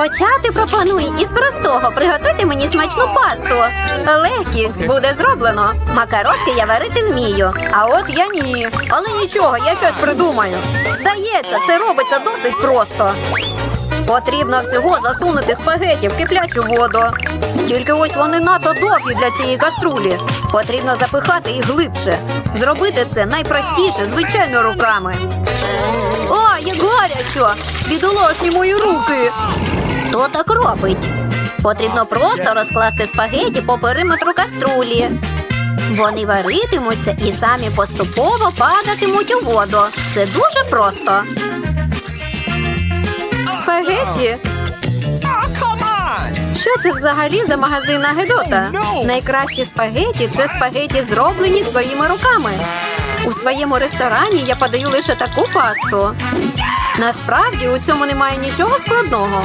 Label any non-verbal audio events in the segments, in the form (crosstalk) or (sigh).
Почати пропоную із простого. Приготуйте мені смачну пасту. Легкість буде зроблено. Макарошки я варити вмію. А от я ні. Але нічого, я щось придумаю. Здається, це робиться досить просто. Потрібно всього засунути спагеті в киплячу воду. Тільки ось вони надто довгі для цієї каструлі. Потрібно запихати їх глибше. Зробити це найпростіше, звичайно, руками. О, як гарячо! Бідолашні мої руки! Хто так робить? Потрібно просто розкласти спагеті по периметру каструлі. Вони варитимуться і самі поступово падатимуть у воду. Це дуже просто. Спагеті? Що це взагалі за магазин Гедота? Найкращі спагеті це спагеті, зроблені своїми руками. У своєму ресторані я подаю лише таку пасту. Насправді у цьому немає нічого складного.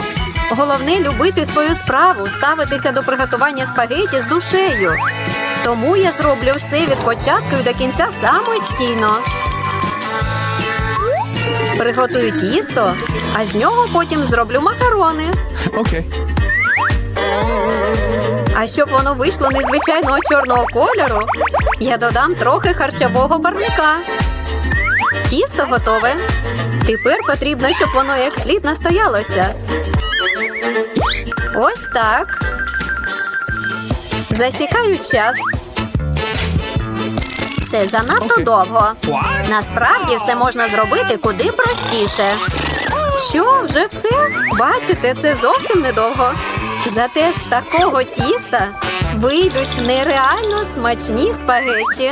Головне любити свою справу, ставитися до приготування спагеті з душею. Тому я зроблю все від початку і до кінця самостійно. Приготую тісто, а з нього потім зроблю макарони. Okay. А щоб воно вийшло незвичайного чорного кольору, я додам трохи харчового барвника. Тісто готове. Тепер потрібно, щоб воно як слід настоялося. Ось так. Засікаю час. Це занадто довго. Насправді все можна зробити куди простіше. Що, вже все? Бачите, це зовсім недовго. Зате з такого тіста вийдуть нереально смачні спагетті.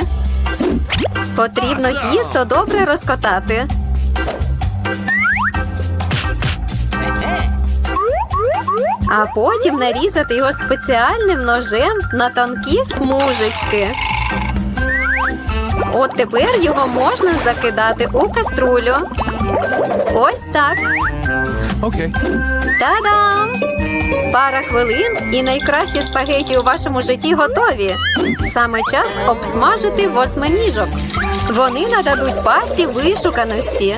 Потрібно тісто добре розкотати. А потім нарізати його спеціальним ножем на тонкі смужечки. От тепер його можна закидати у каструлю. Ось так. Okay. Та-дам! Пара хвилин і найкращі спагеті у вашому житті готові. Саме час обсмажити восьминіжок. Вони нададуть пасті вишуканості.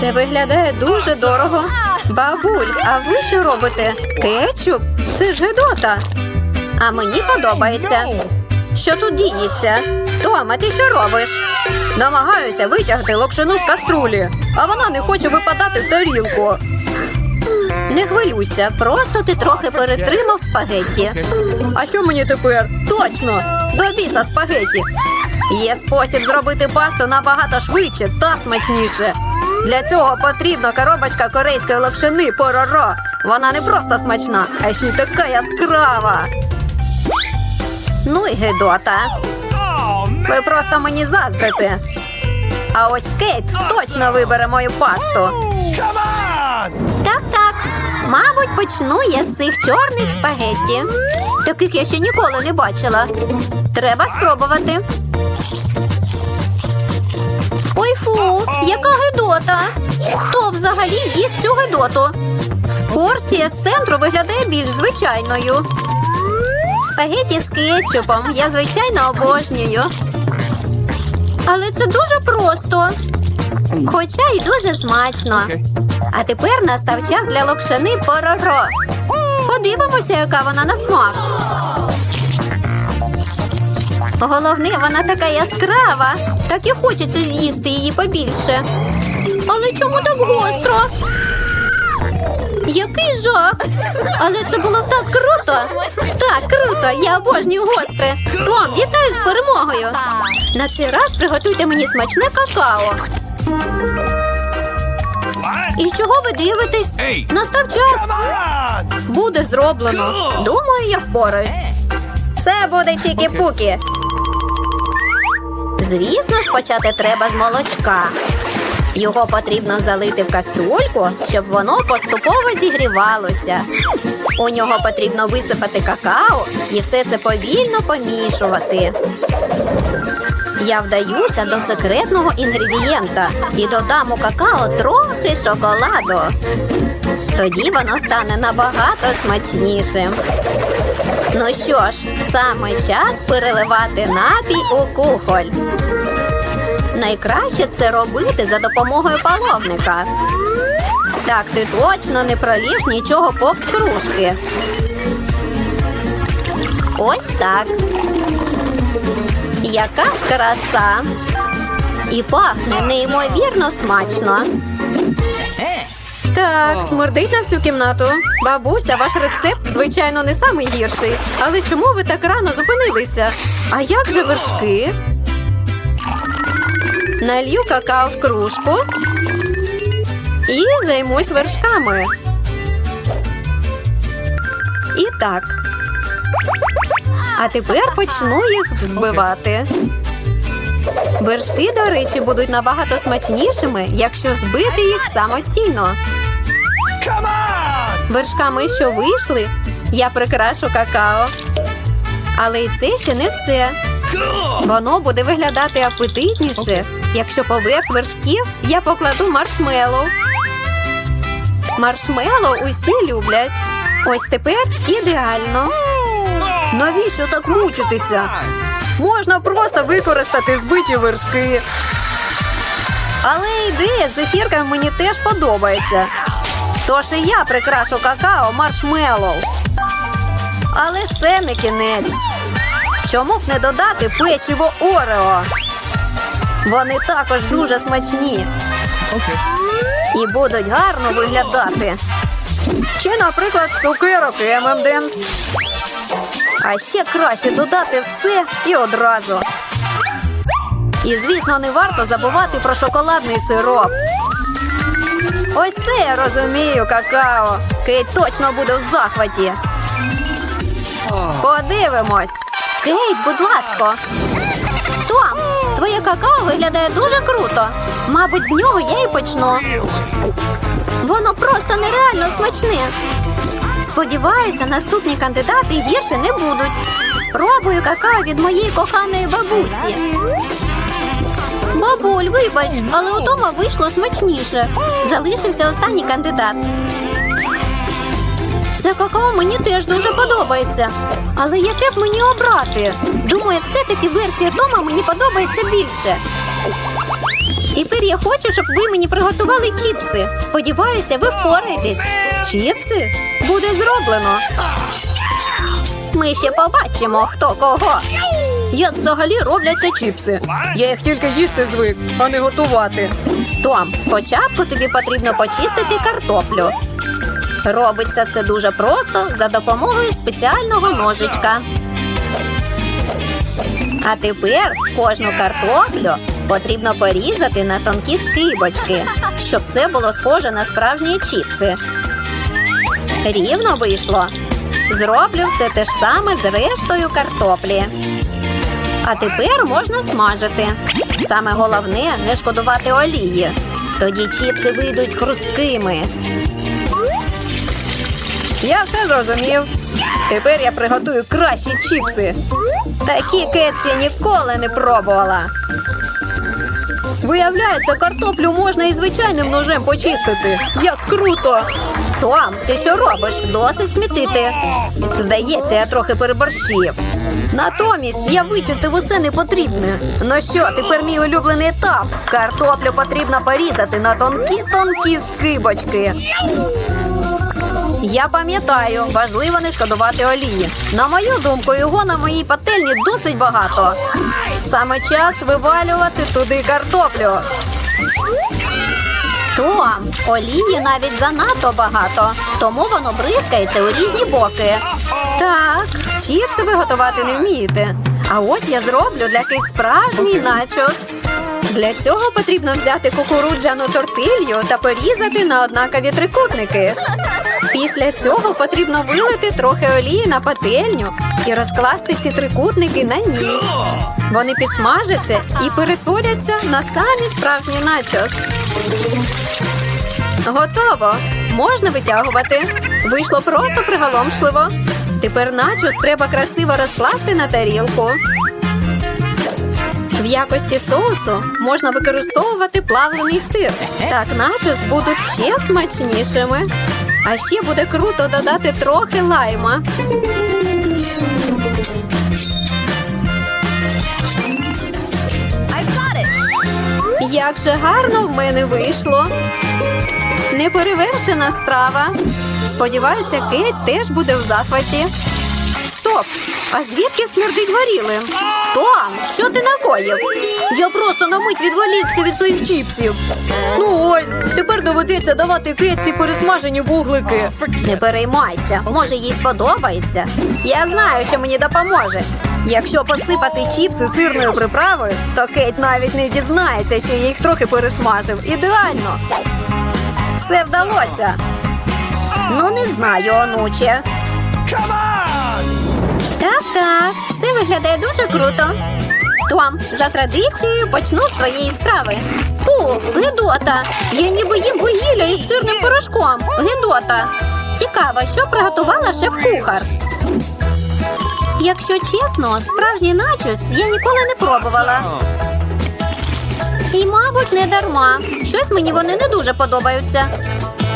Це виглядає дуже дорого. Бабуль, а ви що робите? Кетчуп? Це ж гедота. А мені подобається. Що тут діється? Тома, ти що робиш? Намагаюся витягти локшину з каструлі, а вона не хоче випадати в тарілку. Не хвилюйся, просто ти трохи перетримав спагетті. А що мені тепер? Точно! До біса спагетті. Є спосіб зробити пасту набагато швидше та смачніше. Для цього потрібна коробочка корейської локшини пороро. Вона не просто смачна, а ще й така яскрава. Ну і гедота. Ви просто мені заздрите. А ось Кейт точно вибере мою пасту. Так, так. Мабуть, почну я з цих чорних спагетті. Таких я ще ніколи не бачила. Треба спробувати. Фу, яка гидота! Хто взагалі їсть цю гидоту? Порція з центру виглядає більш звичайною. Спагеті з кетчупом я звичайно обожнюю. Але це дуже просто. Хоча й дуже смачно. А тепер настав час для локшини пороро. Подивимося, яка вона на смак. Головне, вона така яскрава. Так і хочеться з'їсти її побільше. Але чому так гостро? Який жах! Але це було так круто! Так круто! Я обожнюю гостре! Том, вітаю з перемогою! На цей раз приготуйте мені смачне какао. І чого ви дивитесь? Настав час. Буде зроблено. Думаю, я впораюсь. Все буде чікі-пукі. Звісно ж, почати треба з молочка. Його потрібно залити в каструльку, щоб воно поступово зігрівалося. У нього потрібно висипати какао і все це повільно помішувати. Я вдаюся до секретного інгредієнта і додам у какао трохи шоколаду. Тоді воно стане набагато смачнішим. Ну що ж, саме час переливати напій у кухоль. Найкраще це робити за допомогою паловника. Так ти точно не проліж нічого повз кружки. Ось так. Яка ж краса. І пахне неймовірно смачно. Так, смердить на всю кімнату. Бабуся, ваш рецепт, звичайно, не самий гірший. Але чому ви так рано зупинилися? А як же вершки? Налью какао в кружку і займусь вершками. І так. А тепер почну їх взбивати. Вершки, до речі, будуть набагато смачнішими, якщо збити їх самостійно. Вершками, що вийшли, я прикрашу какао. Але і це ще не все. Воно буде виглядати апетитніше, якщо поверх вершків я покладу маршмеллоу. Маршмеллоу усі люблять. Ось тепер ідеально. Навіщо так мучитися? Можна просто використати збиті вершки. Але ідея з зефірками мені теж подобається. Тож і я прикрашу какао маршмеллоу. Але ж це не кінець. Чому б не додати печиво Орео? Вони також дуже смачні і будуть гарно виглядати. Чи, наприклад, цукерок M&M's. А ще краще додати все і одразу. І, звісно, не варто забувати про шоколадний сироп. Ось це я розумію, какао. Кейт точно буде в захваті. Подивимось. Кейт, будь ласка. Том, твоє какао виглядає дуже круто. Мабуть, з нього я і почну. Воно просто нереально смачне. Сподіваюся, наступні кандидати гірше не будуть. Спробую какао від моєї коханої бабусі. Бабуль, вибач, але у Тома вийшло смачніше. Залишився останній кандидат. Це какао мені теж дуже подобається. Але яке б мені обрати? Думаю, все-таки версія Тома мені подобається більше. Тепер я хочу, щоб ви мені приготували чіпси. Сподіваюся, ви впораєтесь. Чіпси? Буде зроблено. Ми ще побачимо, хто кого. Як взагалі робляться чіпси? Я їх тільки їсти звик, а не готувати. Том, спочатку тобі потрібно почистити картоплю. Робиться це дуже просто за допомогою спеціального ножичка. А тепер кожну картоплю потрібно порізати на тонкі скибочки, щоб це було схоже на справжні чіпси. Рівно вийшло. Зроблю все те ж саме з рештою картоплі. А тепер можна смажити. Саме головне не шкодувати олії. Тоді чіпси вийдуть хрусткими. Я все зрозумів. Тепер я приготую кращі чіпси. Такі кет ще ніколи не пробувала. Виявляється, картоплю можна і звичайним ножем почистити. Як круто! Том, ти що робиш? Досить смітити. Здається, я трохи переборщив. Натомість я вичистив усе непотрібне. Ну що, тепер мій улюблений етап. Картоплю потрібно порізати на тонкі-тонкі скибочки. Я пам'ятаю, важливо не шкодувати олії. На мою думку, його на моїй пательні досить багато. Саме час вивалювати туди картоплю. Том, олії навіть занадто багато, тому воно бризкається у різні боки. Так, чіпси ви готувати не вмієте. А ось я зроблю для кит справжній начос. Для цього потрібно взяти кукурудзяну тортилью та порізати на однакові трикутники. Після цього потрібно вилити трохи олії на пательню і розкласти ці трикутники на ній. Вони підсмажаться і перетворяться на самі справжні начос. Готово. Можна витягувати. Вийшло просто приголомшливо. Тепер начос треба красиво розкласти на тарілку. В якості соусу можна використовувати плавлений сир. Так начос будуть ще смачнішими. А ще буде круто додати трохи лайма. Як же гарно в мене вийшло. Неперевершена страва. Сподіваюся, Кейт теж буде в захваті. Стоп! А звідки смердить горілим? Том, що ти накоїв? Я просто на мить відволікся від своїх чіпсів. Ну ось, тепер доведеться давати Кетці пересмажені вуглики. Не переймайся, може їй сподобається. Я знаю, що мені допоможе. Якщо посипати чіпси сирною приправою, то Кейт навіть не дізнається, що я їх трохи пересмажив. Ідеально. Все вдалося. Ну, не знаю, онуче. Виглядає дуже круто. Том, за традицією почну з твоєї страви. Фу, гидота! Я ніби їм вугілля із сирним порошком. Гидота. Цікаво, що приготувала шеф-кухар. Якщо чесно, справжній начос я ніколи не пробувала. І, мабуть, не дарма. Щось мені вони не дуже подобаються.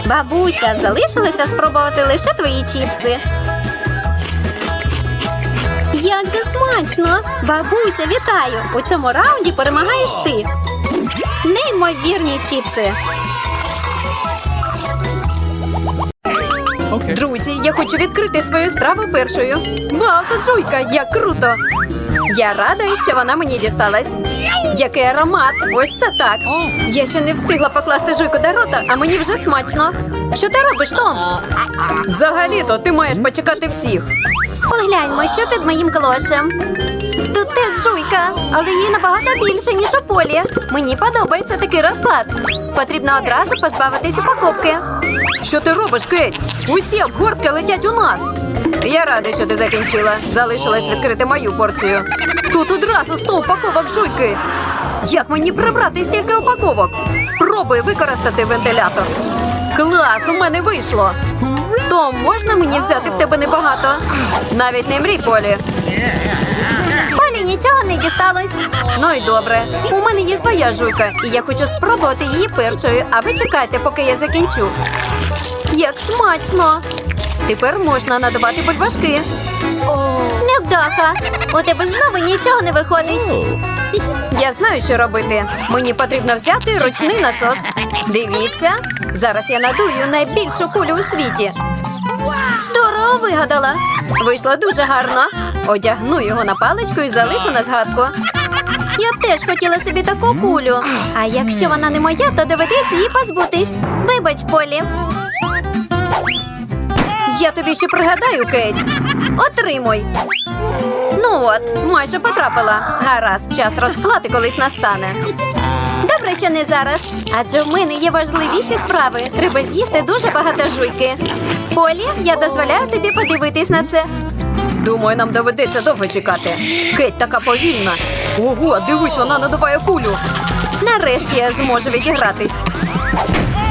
Бабуся, залишилося спробувати лише твої чіпси. Смачно! Бабуся, вітаю! У цьому раунді перемагаєш ти. Неймовірні чіпси. Okay. Друзі, я хочу відкрити свою страву першою. Жуйка, як круто! Я рада, що вона мені дісталась. Який аромат! Ось це так. Я ще не встигла покласти жуйку до рота, а мені вже смачно. Що ти робиш, Том? Взагалі-то ти маєш почекати всіх. Погляньмо, що під моїм клошем. Тут теж жуйка, але її набагато більше, ніж у полі. Мені подобається такий розклад. Потрібно одразу позбавитись упаковки. Що ти робиш, Кейт? Усі обгортки летять у нас. Я рада, що ти закінчила. Залишилась відкрити мою порцію. Тут одразу сто упаковок жуйки. Як мені прибрати стільки упаковок? Спробуй використати вентилятор. Клас, у мене вийшло. Том, можна мені взяти в тебе небагато? Навіть не мрій, Полі. Полі нічого не дісталось. Ну і добре. У мене є своя жуйка, і я хочу спробувати її першою, а ви чекайте, поки я закінчу. Як смачно! Тепер можна надавати бульбашки. Невдаха! У тебе знову нічого не виходить. Я знаю, що робити. Мені потрібно взяти ручний насос. Дивіться, зараз я надую найбільшу кулю у світі. Здорово вигадала. Вийшло дуже гарно. Одягну його на паличку і залишу на згадку. Я б теж хотіла собі таку кулю. А якщо вона не моя, то доведеться її позбутись. Вибач, Полі. Я тобі ще пригадаю, Кейт. Отримуй. Ну от, майже потрапила. Гаразд, час розплати колись настане. Добре, що не зараз. Адже в мене є важливіші справи. Треба з'їсти дуже багато жуйки. Полі, я дозволяю тобі подивитись на це. Думаю, нам доведеться довго чекати. Кеть така повільна. Ого, дивись, вона надуває кулю. Нарешті я зможу відігратись.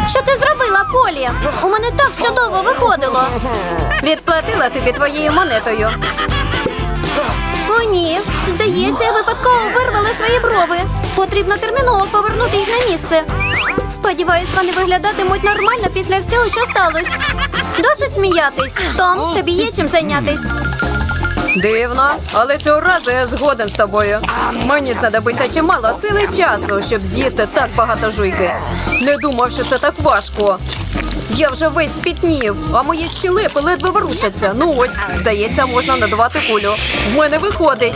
Що ти зробила, Полі? У мене так чудово виходило. Відплатила тобі твоєю монетою. О, ні. Здається, я випадково вирвала свої. Потрібно терміново повернути їх на місце. Сподіваюсь, вони виглядатимуть нормально після всього, що сталося. Досить сміятись. Том, тобі є чим зайнятись. Дивно, але цього разу я згоден з тобою. Мені знадобиться чимало сили часу, щоб з'їсти так багато жуйки. Не думав, що це так важко. Я вже весь спітнів, а мої щелепи ледве ворушаться. Ну ось, здається, можна надувати кулю. В мене виходить.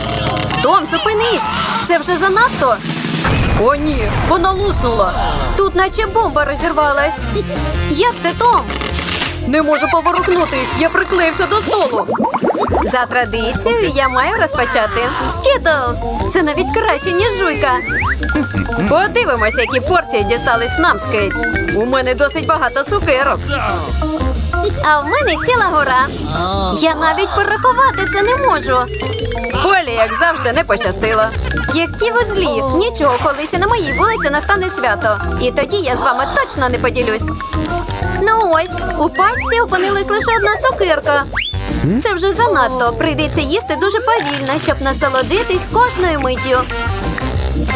Том, зупинись! Це вже занадто. О, ні, вона луснула. Тут наче бомба розірвалась. (laughs) Як ти, Том? Не можу поворухнутись, я приклеївся до столу. За традицією я маю розпочати. Скітлз! Це навіть краще, ніж жуйка. (laughs) Подивимось, які порції дістались нам, Скейт. У мене досить багато цукерок. А в мене ціла гора. Я навіть порахувати це не можу. Полі, як завжди, не пощастило. Які ви злі! Нічого, колись на моїй вулиці настане свято. І тоді я з вами точно не поділюсь. Ну ось, у пачці опинилась лише одна цукерка. Це вже занадто. Прийдеться їсти дуже повільно, щоб насолодитись кожною миттю.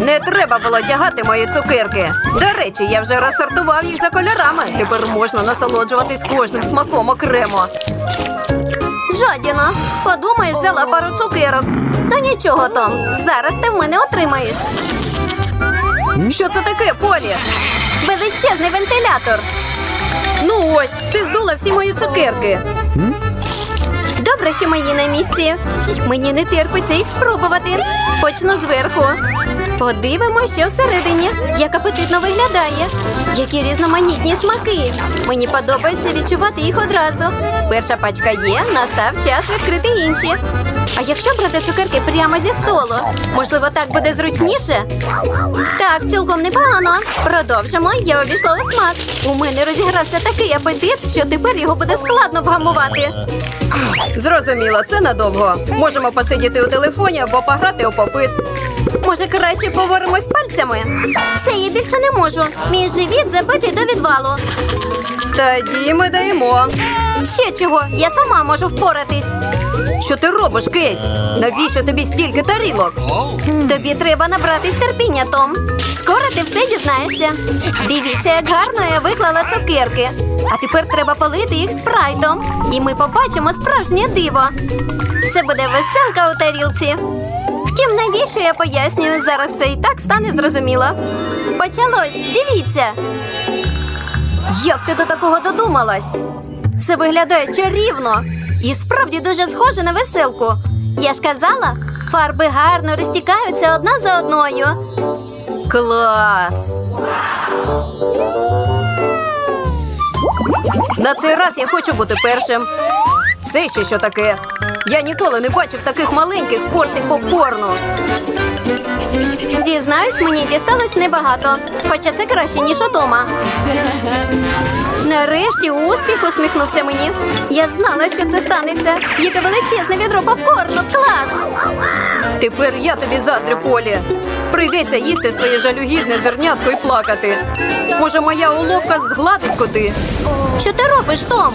Не треба було тягати мої цукерки. До речі, я вже розсортував їх за кольорами. Тепер можна насолоджуватись кожним смаком окремо. Жадіно, подумаєш, взяла пару цукерок. Ну нічого, Том, зараз ти в мене отримаєш. Що це таке, Полі? Величезний вентилятор. Ну ось, ти здула всі мої цукерки. Добре, що мої на місці. Мені не терпиться їх спробувати. Почну зверху. Подивимося, що всередині. Як апетитно виглядає. Які різноманітні смаки. Мені подобається відчувати їх одразу. Перша пачка є, настав час відкрити інші. А якщо брати цукерки прямо зі столу, можливо, так буде зручніше? Так, цілком непогано. Продовжимо. Я обійшла у смак. У мене розігрався такий апетит, що тепер його буде складно вгамувати. Зрозуміло, це надовго. Можемо посидіти у телефоні або пограти у попит. Може, краще поворимось пальцями? Все, я більше не можу. Мій живіт забитий до відвалу. Тоді ми даємо. Ще чого? Я сама можу впоратись. Що ти робиш, Кейт? Навіщо тобі стільки тарілок? Тобі треба набратись терпіння, Том. Скоро ти все дізнаєшся. Дивіться, як гарно я виклала цукерки. А тепер треба полити їх спрайтом. І ми побачимо справжнє диво. Це буде веселка у тарілці. Втім, навіщо я пояснюю, зараз все і так стане зрозуміло. Почалось, дивіться. Як ти до такого додумалась? Це виглядає чарівно і справді дуже схоже на веселку. Я ж казала, фарби гарно розтікаються одна за одною. Клас! На цей раз я хочу бути першим. Це ще що таке? Я ніколи не бачив таких маленьких порцій попкорну. Зізнаюсь, мені дісталось небагато, хоча це краще, ніж удома. Нарешті успіх усміхнувся мені. Я знала, що це станеться. Яке величезне відро попкорну. Клас! Тепер я тобі заздрю, Полі. Прийдеться їсти своє жалюгідне зернятко і плакати. Може, моя уловка згладить коти? Що ти робиш, Том?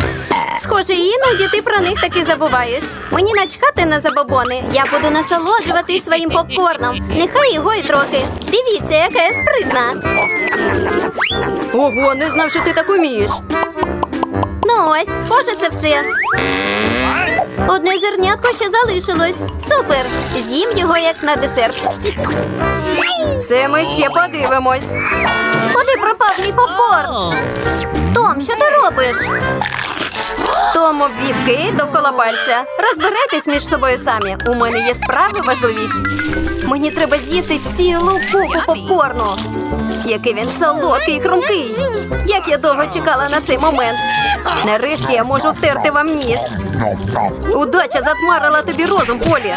Схоже, іноді ти про них таки забуваєш. Мені начхати на забобони. Я буду насолоджуватись своїм попкорном. Нехай його й трохи. Дивіться, яка я спритна. Ого, не знав, що ти так умієш. Ну ось, схоже, це все. Одне зернятко ще залишилось. Супер! З'їм його як на десерт. Це ми ще подивимось. Куди пропав мій попкорн? Том, що ти робиш? Том вівки довкола пальця. Розбирайтесь між собою самі. У мене є справи важливіші. Мені треба з'їсти цілу купу попкорну. Який він солодкий і хрумкий. Як я довго чекала на цей момент. Нарешті я можу втерти вам ніс. Удача затмарила тобі розум, Полі.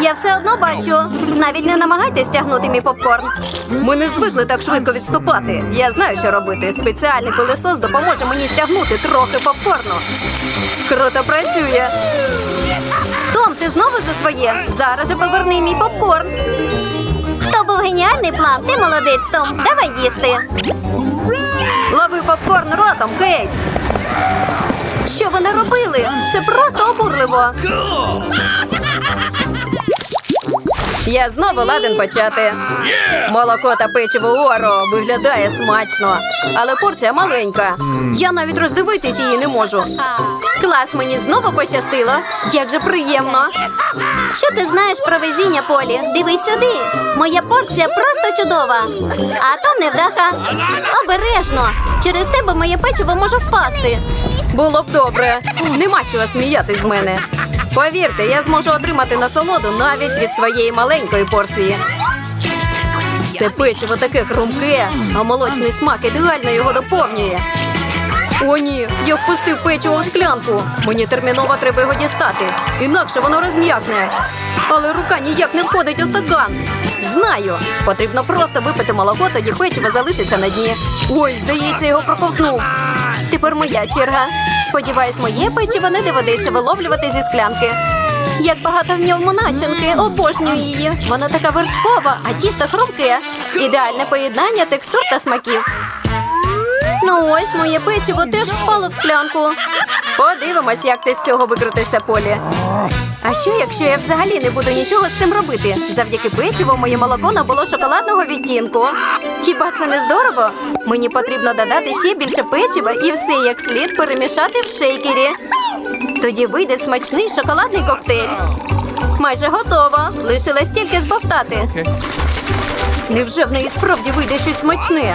Я все одно бачу. Навіть не намагайтесь тягнути мій попкорн. Ми не звикли так швидко відступати. Я знаю, що робити. Спеціальний пилесос допоможе мені стягнути трохи попкорну. Круто працює. Ти знову за своє? Зараз же поверни мій попкорн. То був геніальний план. Ти молодець, Том. Давай їсти. Лови попкорн ротом, Кейт. Що вони робили? Це просто обурливо. Я знову ладен почати. Молоко та печиво Оро виглядає смачно, але порція маленька. Я навіть роздивитись її не можу. Клас, мені знову пощастило. Як же приємно. Що ти знаєш про везіння, Полі? Дивись сюди. Моя порція просто чудова. А то невдаха. Обережно. Через тебе моє печиво може впасти. Було б добре. Нема чого сміятись з мене. Повірте, я зможу отримати насолоду навіть від своєї маленької порції. Це печиво таке хрумке, а молочний смак ідеально його доповнює. О, ні, я впустив печиво в склянку. Мені терміново треба його дістати, інакше воно розм'якне. Але рука ніяк не входить у стакан. Знаю, потрібно просто випити молоко, тоді печиво залишиться на дні. Ой, здається, його проковтнув. Тепер моя черга. Сподіваюсь, моє печиво не доведеться виловлювати зі склянки. Як багато в ньому начинки, обожнюю її. Вона така вершкова, а тісто хрумке. Ідеальне поєднання текстур та смаків. Ну ось моє печиво теж впало в склянку. Подивимось, як ти з цього викрутишся, Полі. А що, якщо я взагалі не буду нічого з цим робити? Завдяки печиву моє молоко набуло шоколадного відтінку. Хіба це не здорово? Мені потрібно додати ще більше печива і все як слід перемішати в шейкері. Тоді вийде смачний шоколадний коктейль. Майже готово. Лишилось тільки збовтати. Невже в неї справді вийде щось смачне?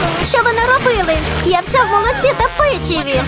Що ви наробили? Я вся в молоці та печиві.